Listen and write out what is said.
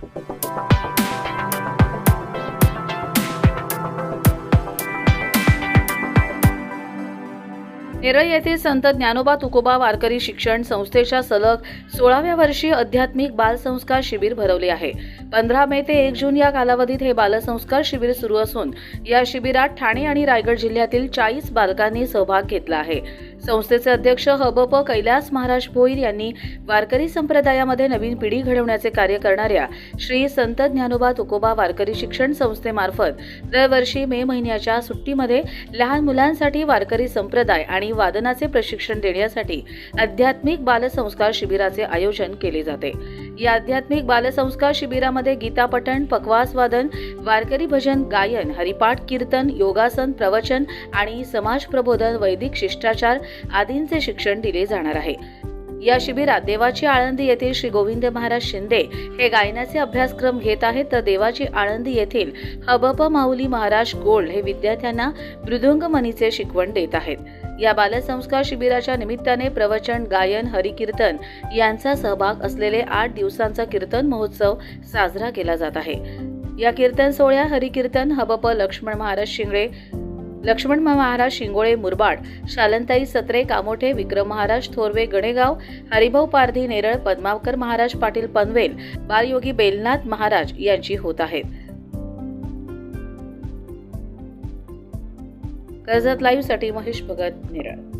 नेरळ येथील संत ज्ञानोबा तुकोबा वारकरी शिक्षण संस्थेच्या सलग सोळाव्या वर्षी आध्यात्मिक बालसंस्कार शिबिर भरवले आहे. पंधरा मे ते एक जून या कालावधीत हे बालसंस्कार शिबिर सुरू असून या शिबिरात ठाणे आणि रायगड जिल्ह्यातील चाळीस बालकांनी सहभाग घेतला आहे. संस्थेचे अध्यक्ष हबप कैलास महाराज भोईर यांनी वारकरी संप्रदायामध्ये नवीन पिढी घडवण्याचे कार्य करणाऱ्या श्री संत ज्ञानोबा तुकोबा वारकरी शिक्षण संस्थेमार्फत दरवर्षी मे महिन्याच्या सुट्टीमध्ये लहान मुलांसाठी वारकरी संप्रदाय आणि वादनाचे प्रशिक्षण देण्यासाठी आध्यात्मिक बालसंस्कार शिबिराचे आयोजन केले जाते. या आध्यात्मिक बालसंस्कार शिबिरामध्ये गीतापठण पकवास वादन वारकरी भजन गायन हरिपाठ कीर्तन योगासन प्रवचन आणि समाज प्रबोधन वैदिक शिष्टाचार आदींचे शिक्षण दिले जाणार आहे. या शिबिरात देवाची आळंदी येथील श्री गोविंद महाराज शिंदे हे गायनाचे अभ्यासक्रम घेत आहेत. तर देवाची आळंदी येथील हबप माऊली महाराज गोल्ड हे विद्यार्थ्यांना मृदुंग मनीचे शिकवण देत आहेत. या बालसंस्कार शिबिराच्या निमित्ताने प्रवचन गायन हरिकीर्तन यांचा सहभाग असलेले आठ दिवसांचा कीर्तन महोत्सव साजरा केला जात आहे. या कीर्तन सोहळ्या हरिकीर्तन हबप लक्ष्मण महाराज शिंगळे लक्ष्मण महाराज शिंगोळे मुरबाड शालंताई सत्रे कामोठे विक्रम महाराज थोरवे गणेगाव हरिभाऊ पारधी नेरळ पद्मावकर महाराज पाटील पनवेल बालयोगी बेलनाथ महाराज यांची होत आहेत. कर्जत लाईव्हसाठी महेश भगत नेरळ.